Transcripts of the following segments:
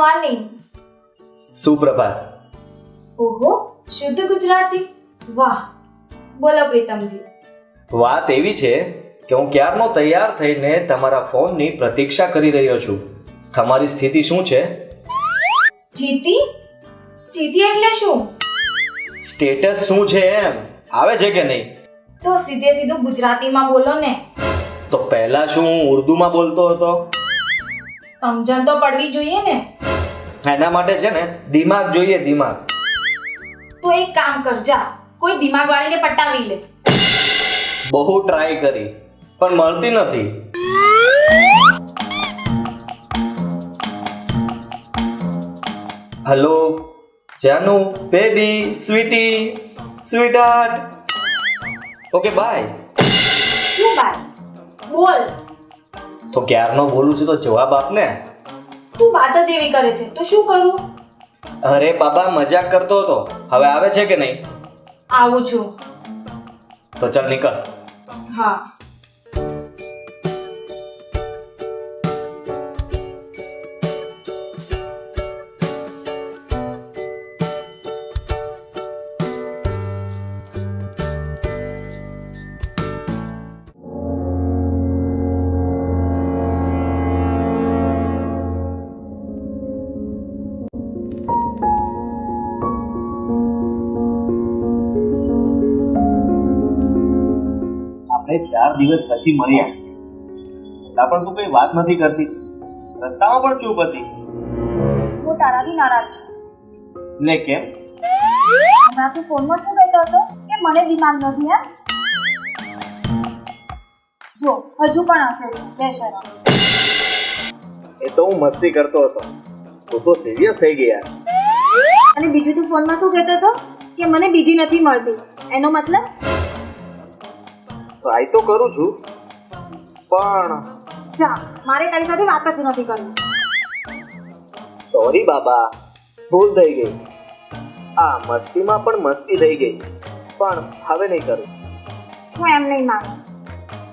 Morning. સુપ્રભાત. ઓહો શુદ્ધ ગુજરાતી. વાહ બોલો પ્રીતમજી. વાત એવી છે કે હું ક્યારનો તૈયાર થઈને તમારા ફોનની પ્રતીક્ષા કરી રહ્યો છું. તમારી સ્થિતિ શું છે? સ્થિતિ? સ્થિતિ એટલે શું? સ્ટેટસ શું છે એમ? આવે છે કે નહીં? તો સીધે સીધું ગુજરાતીમાં બોલો ને. તો પહેલા શું હું ઉર્દુમાં બોલતો હતો? સમજણ તો પડવી જોઈએ ને. એના માટે છે ને દિમાગ જોઈએ દિમાગ. તો એક કામ કર જા. કોઈ દિમાગ વાળીને પટાવી લે. બહુ ટ્રાય કરી પણ મળતી નથી. Hello Janu baby sweetie sweetheart okay bye શું બાય બોલ. તો ક્યારનો બોલું છું તો જવાબ આપ ને તું વાત જ એવી કરે છે. તો શું કરું? અરે બાબા મજાક કરતો હતો. હવે આવે છે કે નહીં? આવું છું. તો ચાલ નીકળ. હા. દિવસ પછી મળ્યા છતાં પણ તું કઈ વાત નથી કરતી. રસ્તામાં પણ ચૂપ હતી. હું તારાથી નારાજ છું. લે કેમ? હમણાં તું ફોનમાં શું કહેતો હતો? કે મને દિમાગ નથી એમ? જો હજુ પણ હશે બે શરમ. એ તો હું મસ્તી કરતો હતો. તું તો સિરિયસ થઈ ગયા અને બીજું તું ફોનમાં શું કહેતો હતો? કે મને બીજી નથી મળતી. એનો મતલબ? ટ્રાય તો કરું છું. પણ જા મારે તારી સાથે વાત જ નથી કરવી. સોરી બાબા ભૂલ થઈ ગઈ. આ મસ્તીમાં પણ મસ્તી થઈ ગઈ. પણ હવે નહીં કરું. હું એમ નહીં માનું.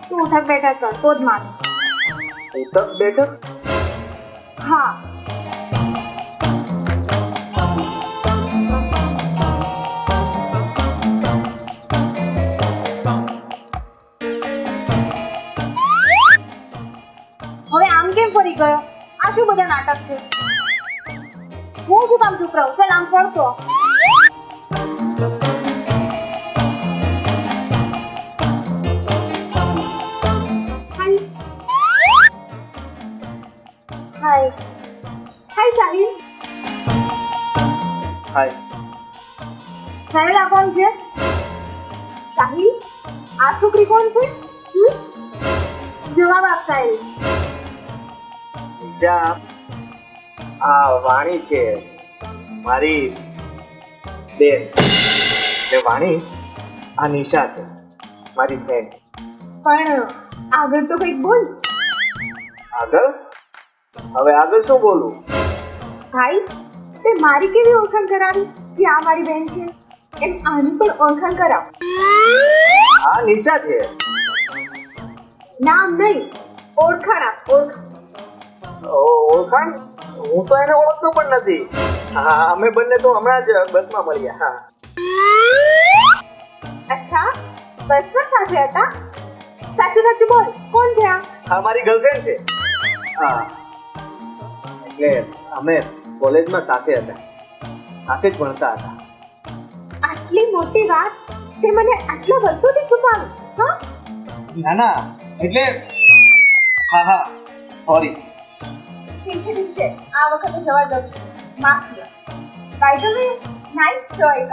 તું ઉઠક બેઠક કર તો જ માનું. ઉઠક બેઠક? હા. બધા નાટક છે. હું શું કામ ચૂપ રહું? ચાલ આમ ફરતો. હાય. હાય. સાહિલ. હાય. સાહિલ આ કોણ છે? સાહિલ આ છોકરી કોણ છે? જવાબ આપ સાહિલ. જા આ વાણી છે મારી બેન. ને વાણી આ નિશા છે મારી બેન પણ આગળ તો કંઈક બોલ. આગળ? હવે આગળ શું બોલું? ભાઈ તે મારી કેવી ઓળખાણ કરાવી કે આ મારી બેન છે? એમ આની પણ ઓળખાણ કરાવ. આ નિશા છે? નામ નહીં ઓળખાણ આપ ઓળખાણ. ઓળખાણ? હું તો એને ઓળખતો પણ નથી. હા અમે બંને તો હમણાં જ બસમાં મળ્યા હા. અચ્છા બસમાં સાથે હતા? સાચું સાચું બોલ કોણ છે આ? હા મારી ગર્લફ્રેન્ડ છે. હા. એટલે અમે કોલેજમાં સાથે હતા. સાથે જ ભણતા હતા. આટલી મોટી વાત? તે મને આટલા વર્ષોથી છુપાવી હા? ના ના. એટલે હા હા. સોરી ઠીક છે આ વખતે જવા દઉં છું. માફ. By the way nice choice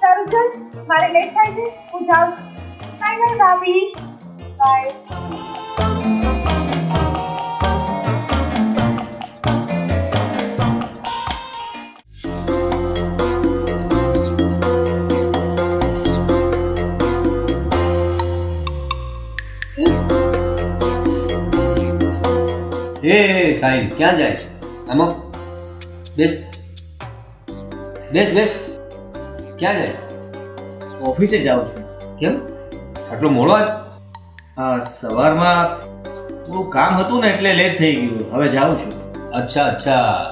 સારું, ચલ. મારે લેટ થાય છે. હું જાઉં છું. બાય બાય ભાભી. બાય એ ક્યાં જાય છે? આમાં બેસ. બેસ બેસ. ક્યાં જાય છે? ઓફિસે જાઉં છું. કેમ? આટલો મોડો આજ હા સવારમાં થોડું કામ હતું ને એટલે લેટ થઈ ગયું. હવે જાઉં છું. અચ્છા અચ્છા.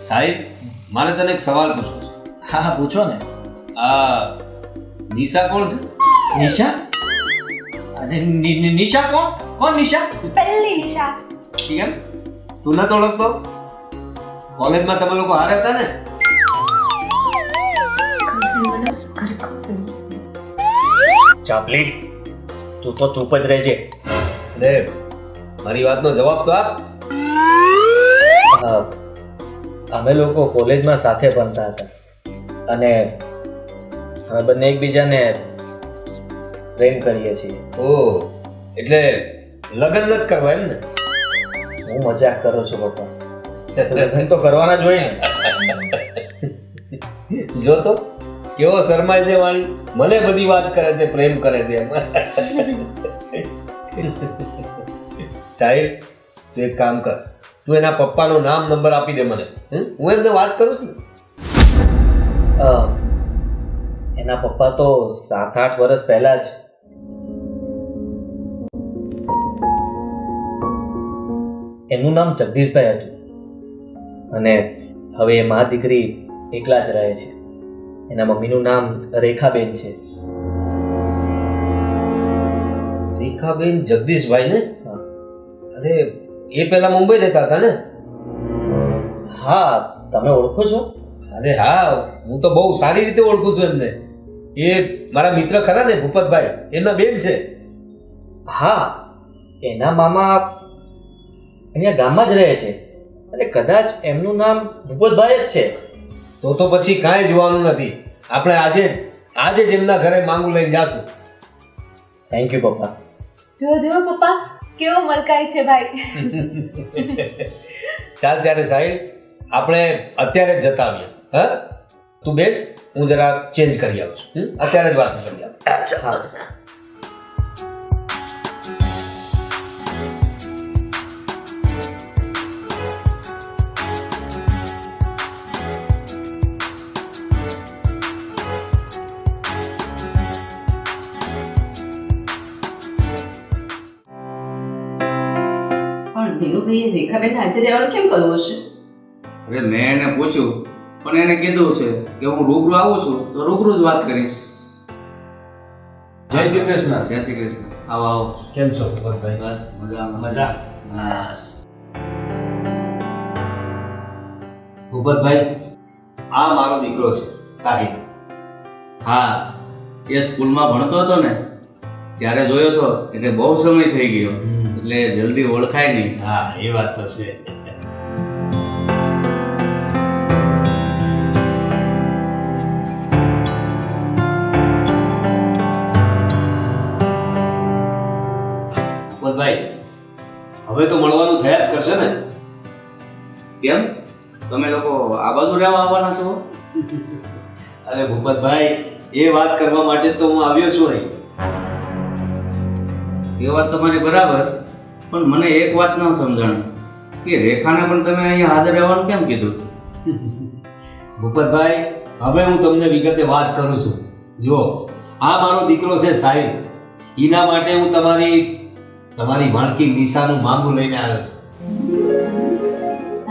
સાહેબ મારે તને એક સવાલ પૂછવો છે. હા હા પૂછો ને. આ નિશા કોણ છે? નિશા? અને નિ- નિ- નિશા કોણ? કોણ નિશા? પહેલી નિશા. કેમ? તું નથી ઓળખતો? કોલેજમાં તમે લોકો હારે હતા ને? ચાપલી તું તો ચૂપ જ રહેજે. અરે મારી વાતનો જવાબ તો આપ. અમે લોકો કોલેજમાં સાથે ભણતા હતા. અને અમે બંને એકબીજાને પ્રેમ કરીએ છીએ. ઓ એટલે લગ્ન નથી કરવા એમ ને? હું મજાક કરું છું પપ્પા લગ્ન તો કરવાના જ હોય ને. જો તો કેવો શરમાય છે વાણી? મને બધી વાત કરે છે પ્રેમ કરે છે સાહેબ તું એક કામ કર. તું એના પપ્પાનું નામ નંબર આપી દે મને? હું એમને વાત કરું છું. એના પપ્પા તો સાત આઠ વર્ષ પહેલા જ એમનું નામ જગદીશભાઈ હતું. અને હવે એ મા દીકરી એકલા જ રહે છે. એના મમ્મીનું નામ રેખાબેન છે. રેખાબેન જગદીશભાઈ ને? અરે એ પહેલા મુંબઈ રહેતા હતા ને? હા તમે ઓળખો છો? અરે હા હું તો બહુ સારી રીતે ઓળખું છું એમને. એ મારા મિત્ર ખરા ને ભૂપતભાઈ? એમના બેન છે. હા એના મામા અહીંયા ગામમાં જ રહે છે. અને કદાચ એમનું નામ ભૂપતભાઈ જ છે. તો તો પછી કાંઈ જોવાનું નથી. આપણે આજે આજે જ એમના ઘરે માંગુ લઈને જાશું. થેન્ક યુ પપ્પા. જો જો પપ્પા કેવો મલકાય છે ભાઈ. ચાલ ત્યારે સાહિલ આપણે અત્યારે જ જતા આવીએ. હા? તું બેસ હું જરા ચેન્જ કરી આવું છું. અત્યારે જ વાત કરી આવું. હા પણ રેખાબેન આજે રહેવાનું કેમ કરવું હશે? અરે મેં એને પૂછ્યું પણ એને કીધું છે કે હું રૂબરૂ આવું છું તો રૂબરૂ જ વાત કરીશ. જય શ્રી કૃષ્ણ. જય શ્રી કૃષ્ણ. આવો આવો. કેમ છો ભગતભાઈ બસ મજા મજા? બસ. ભૂપતભાઈ આ મારો દીકરો છે સાહિલ. હા એ સ્કૂલમાં ભણતો હતો ને ત્યારે જોયો તો એટલે બહુ સમય થઈ ગયો. એટલે જલ્દી ઓળખાય નહીં. હા એ વાત તો છે. ભાઈ હવે તો મળવાનું થયા જ કરશે ને? કેમ? તમે લોકો આ બાજુ રહેવા આવવાના છો? અરે ભૂપતભાઈ એ વાત કરવા માટે તો હું આવ્યો છું અહીં. એ વાત તમારી બરાબર. પણ મને એક વાત ન સમજણ. કે રેખાને પણ તમે અહીંયા હાજર રહેવાનું કેમ કીધું? ભૂપતભાઈ હવે હું તમને વિગતે વાત કરું છું. જો આ મારો દીકરો છે સાહેબ એના માટે હું તમારી તમારી ભાણકી નિશાનું માંગુ લઈને આવ્યો છું.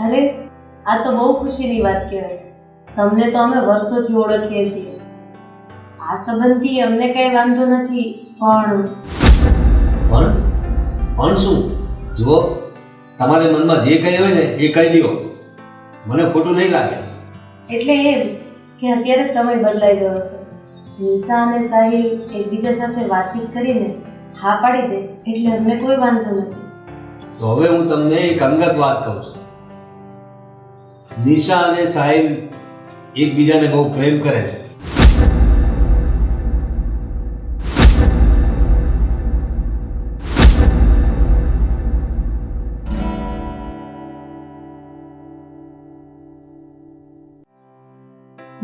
અરે આ તો બહુ ખુશીની વાત કહેવાય. તમને તો અમે વર્ષોથી ઓળખીએ છીએ. આ સંબંધથી અમને કઈ વાંધો નથી પણ પણ પણ શું? જુઓ તમારે મનમાં જે કંઈ હોય ને એ કહી દો. મને ખોટું નહીં લાગે. એટલે એમ કે અત્યારે સમય બદલાઈ ગયો છે. નિશા અને સાહિલ એકબીજા સાથે વાતચીત કરીને હા પાડી દે એટલે અમને કોઈ વાંધો નથી. તો હવે હું તમને એક અંગત વાત કહું છું. નિશા અને સાહિલ એકબીજાને બહુ પ્રેમ કરે છે.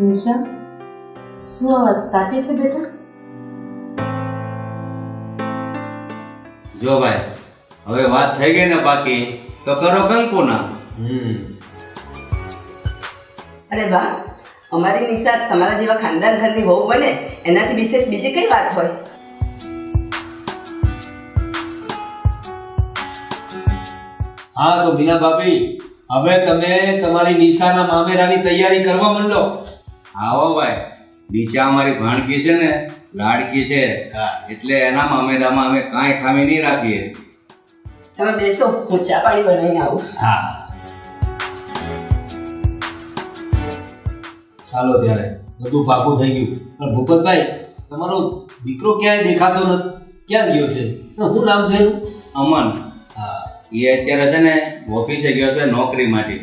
નિશા શું આ વાત સાચી છે બેટા? જો ભાઈ હવે વાત થઈ ગઈ ને બાકી તો કરો કલ્પના હમ. અરે વાહ અમારી નિશા તમારા જેવા ખાનદાન ઘરની વહુ બને એનાથી વિશેષ બીજી કઈ વાત હોય? હા તો બીના ભાભી હવે તમે તમારી નિશાના મામેરાની તૈયારી કરવા માંડો. આવો ભાઈ. દિશા અમારી ભાણકી છે ને લાડકી છે. એટલે એના મામેરામાં અમે કાંઈ ખામી નહીં રાખીએ. તમે બેસો હું ચા પાણી બનાવીને આવું. હા. ચાલો ત્યારે બધું પાકું થઈ ગયું. પણ ભૂપતભાઈ તમારો દીકરો ક્યાંય દેખાતો નથી ક્યાં ગયો છે? શું નામ છે એનું? અમન. હા. એ અત્યારે છે ને ઓફિસે ગયો છે નોકરી માટે.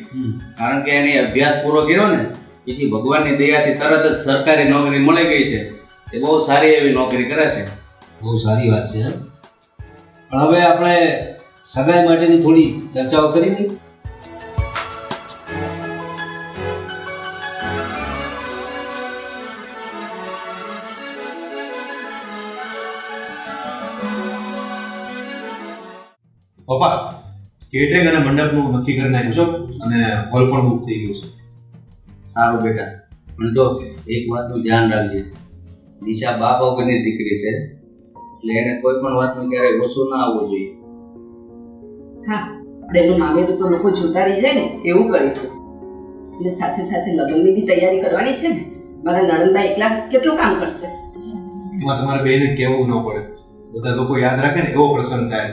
કારણ કે એને અભ્યાસ પૂરો કર્યો ને પછી ભગવાનની દયાથી તરત જ સરકારી નોકરી મળી ગઈ છે. એ બહુ સારી એવી નોકરી કરે છે. બહુ સારી વાત છે. પણ હવે આપણે સગાઈ માટેની થોડી ચર્ચાઓ કરી હતી પપ્પા કેટરિંગ અને મંડપનું નક્કી કરી નાખ્યું છે. અને હોલ પણ બુક થઈ ગયું છે. સારું બેટા. પણ જો એક વાતનું ધ્યાન રાખજે. દિશા બાપ વગરની દીકરી છે એટલે એને કોઈ પણ વાતનું ક્યારેય ઓછું ના આવવું જોઈએ. હા આપણે એનું મામેરું તો લોકો જોતા રહી જાય ને એવું કરીશું. એટલે સાથે સાથે લગ્નની બી તૈયારી કરવાની છે ને? મારા નણંદા એકલા કેટલું કામ કરશે? એમાં તમારે બેને કહેવું ન પડે. બધા લોકો યાદ રાખે ને એવો પ્રસંગ થાય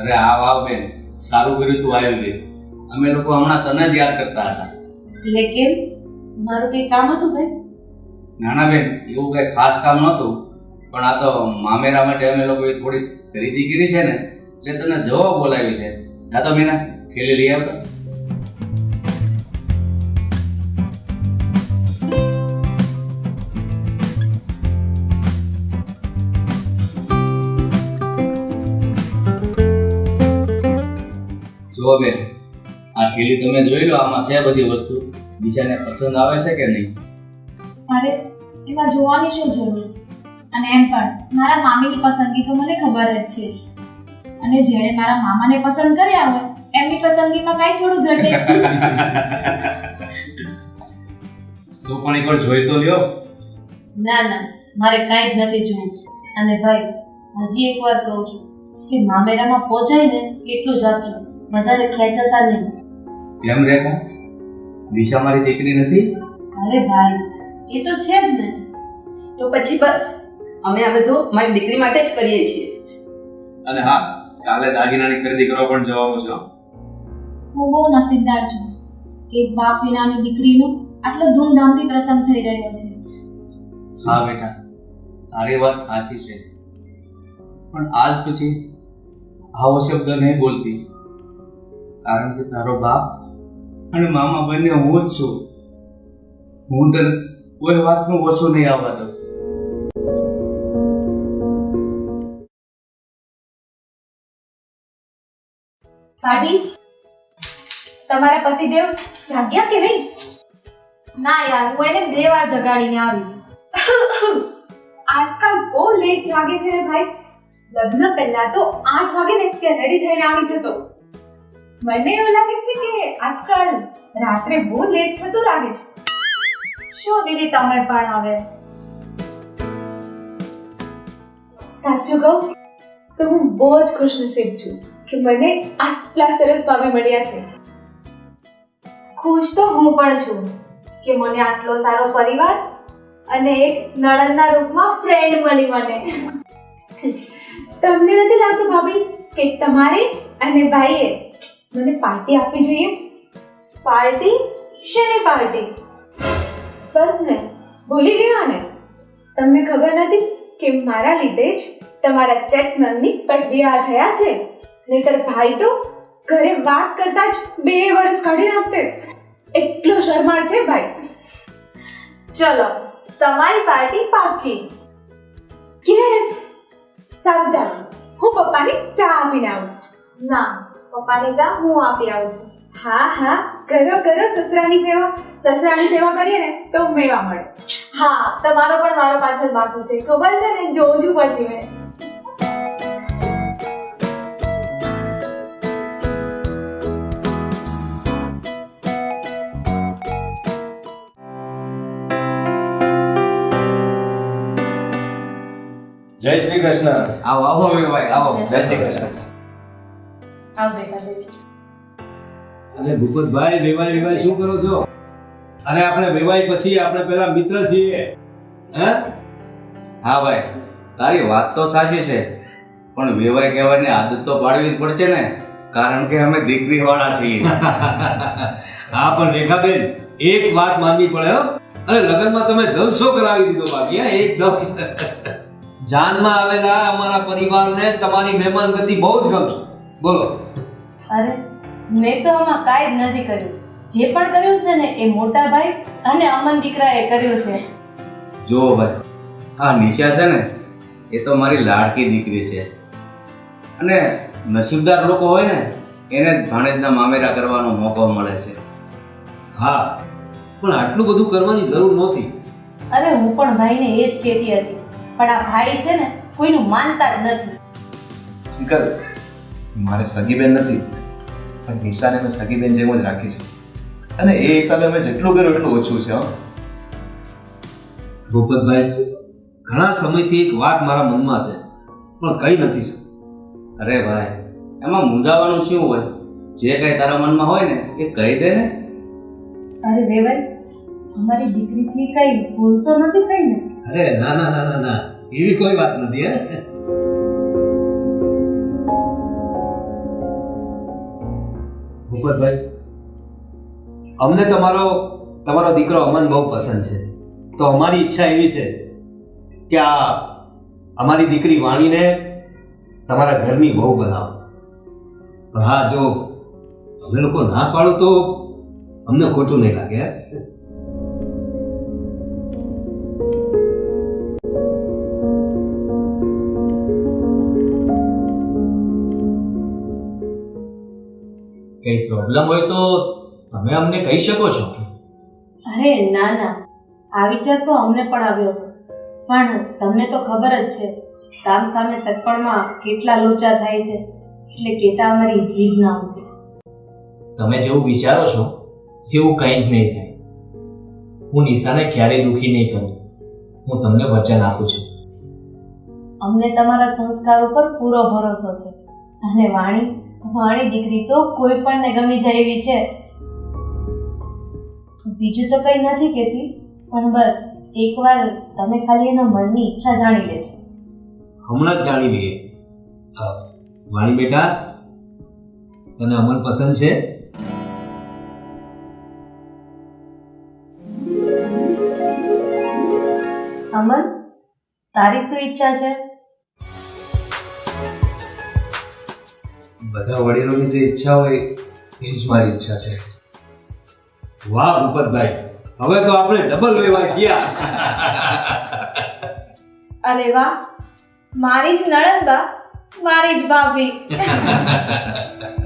અરે આવ આવ બેન. સારું કર્યું તું આવ્યું અમે લોકો હમણાં તને જ યાદ કરતા હતા. એટલે કેમ? મારું કંઈ કામ હતું ભાઈ? નાના બેન એવું કઈ ખાસ કામ નહોતું પણ આ તો મામેરા માટે અમે લોકોએ થોડી ખરીદી કરી છે ને એટલે તને જવા બોલાવી છે. જા તો મીના ખેલી લઈ આવતો જુઓ બેન આ તમે જોઈ લો આમાં છે બધી વસ્તુ. દિશાને પસંદ આવે છે કે નહીં? અરે એમાં જોવાની શું જરૂર? અને એમ પણ મારા મામીની પસંદગી તો મને ખબર જ છે. અને જેણે મારા મામાને પસંદ કર્યા હોય એમની પસંદગીમાં કાઈ થોડું ઘટે. તો પણ એકવાર જોઈ તો લ્યો. ના ના મારે કાંઈ જ નથી જોવું. અને ભાઈ હજી એક વાર કહું છું કે મામેરામાં પહોંચાય ને એટલું જ આપજો. વધારે ખેંચાતા નહીં. કેમ રેખા દિશા મારી દીકરી નથી? અરે ભાઈ એ તો છે જ ને. તો પછી બસ અમે આ બધું મારી દીકરી માટે જ કરીએ છીએ. અને હા કાલે દાગીનાની ખરીદી કરવા પણ જવાનું છે હું. બહુ નસીબદાર છું કે બાપ વિનાની દીકરીનો આટલો ધૂમધામથી પ્રસંગ થઈ રહ્યો છે. હા બેટા તારી વાત સાચી છે. પણ આજ પછી આવો શબ્દ નહીં બોલતી. કારણ કે તારો બાપ અને મામા બંને હું જ છું. હું તને કોઈ વાતનું ઓછું નહીં આવવા દઉં પાડી તમારા પતિદેવ જાગ્યા કે નહીં? ના યાર હું એને બે વાર જગાડીને આવી. આજકાલ બહુ લેટ જાગે છે ને ભાઈ. લગ્ન પહેલા તો આઠ વાગે ને ત્યાં રેડી થઈને આવી જતો. મને એવું લાગે છે કે આજકાલ રાત્રે બહુ લેટ થતું લાગે છે. શું દીદી તમે પણ હવે? સાચું કહું? તો હું બહુ જ ખુશનસીબ છું કે મને આટલા સરસ ભાભી મળ્યા છે. ખુશ તો હું પણ છું કે મને આટલો સારો પરિવાર અને એક નણંદના રૂપમાં ફ્રેન્ડ મળી મને. તમને નથી લાગતું ભાભી કે તમારે અને ભાઈએ મને પાર્ટી આપવી જોઈએ? પાર્ટી? શેની પાર્ટી? બસ ને, ભૂલી ગયા ને? તમને ખબર નથી કે મારા લીધે જ તમારા ચેટમેનની પટવિયા થયા છે? નહીતર ભાઈ તો ઘરે વાત કરતા જ બે વર્ષ કાઢી નાખતે. એટલો શરમાળ છે ભાઈ. ચલો, તમારી પાર્ટી પાકી. યસ સારું, ચાલો. હું પપ્પાને ચા આપીને આવું. ના. પપ્પાને ચા હું આપી આવું છું. હા હા કરો કરો સસરાની સેવા. સસરાની સેવા કરીએ ને તો મેવા મળે. હા તમારો પણ મારો પાછળ બાકી છે. ખબર છે ને? જોઉં છું પછી મેં. જય શ્રી કૃષ્ણ. આવો આવો ભાઈ આવો. જય શ્રી કૃષ્ણ. આવ બેટા બેસ. અરે ભૂપતભાઈ વેવાય વેવાય શું કરો છો? અરે આપણે વેવાય પછી આપણે પેલા મિત્ર છીએ. હે? હા ભાઈ તારી વાત તો સાચી છે. પણ વેવાય કહેવાની આદત તો પાડવી જ પડશે ને. કારણ કે અમે દીકરી વાળા છીએ. હા પણ રેખાબેન એક વાત માનવી પડે હો. અરે લગ્નમાં તમે જલસો કરાવી દીધો બાકી હા એકદમ. જાનમાં આવેલા અમારા પરિવારને તમારી મહેમાનગતિ બહુ જ ગમી. બોલો. અરે મેં તો આમાં કાંઈ જ નથી કર્યું. જે પણ કર્યું છે ને એ મોટા ભાઈ અને અમન દીકરાએ કર્યું છે. જો ભાઈ આ નિશા છે ને એ તો મારી લાડકી દીકરી છે. અને નસીબદાર લોકો હોય ને એને જ ભાણેજના મામેરા કરવાનો મોકો મળે છે. હા પણ આટલું બધું કરવાની જરૂર નહોતી. અરે હું પણ ભાઈને એ જ કહેતી હતી. પણ આ ભાઈ છે ને કોઈનું માનતા જ નથી. મારે સગી બેન નથી. પણ નિશાને મેં સગી બેન જેમ જ રાખી છે અને એ હિસાબે અમે જેટલું કર્યું એટલું ઓછું છે હો. ભૂપતભાઈ ઘણા સમયથી એક વાત મારા મનમાં છે પણ કઈ નથી શકતો. અરે ભાઈ એમાં મૂંઝાવાનું શું હોય? જે કઈ તારા મનમાં હોય ને એ કહી દે ને. અરે વેવાઈ અમારી દીકરીથી કઈ ભૂલ તો નથી થઈ ને? અરે ના ના ના ના ના એવી કોઈ વાત નથી હે. ભૂપતભાઈ અમને તમારો તમારો દીકરો અમન બહુ પસંદ છે. તો અમારી ઈચ્છા એવી છે કે આ અમારી દીકરી વાણીને તમારા ઘરની બહુ બનાવો. હા, જો અમે લોકો ના પાડો તો અમને ખોટું નહીં લાગે. પ્રોબ્લેમ હોય તો તમે અમને કહી શકો છો. અરે ના ના. આ વિચાર તો અમને પણ આવ્યો હતો. પણ તમને તો ખબર જ છે સામ સામે સગપણમાં કેટલા લોચા થાય છે. એટલે કેતા અમારી જીભ ના ઉગે તમે જેવું વિચારો છો એવું કંઈ જ નહીં થાય. હું નિશાને ક્યારેય દુઃખી નહીં કરું. હું તમને વચન આપું છું. અમને તમારા સંસ્કાર ઉપર પૂરો ભરોસો છે. અને વાણી વાણી દીકરી તો કોઈ પણને ગમી જાય એવી છે. બીજું તો કંઈ નથી કહેતી પણ બસ એકવાર તમે ખાલી એના મનની ઈચ્છા જાણી લેજો. હમણાં જ જાણી લઈએ. વાણી બેટા તને અમન પસંદ છે? અમન તારી શું ઈચ્છા છે? બધા વડીલોની જે ઈચ્છા હોય એ જ મારી ઈચ્છા છે. વાહ ભૂપતભાઈ હવે તો આપણે ડબલ લેવા ગયા અરે વાહ મારી જ નણંદબા મારી જ ભાભી.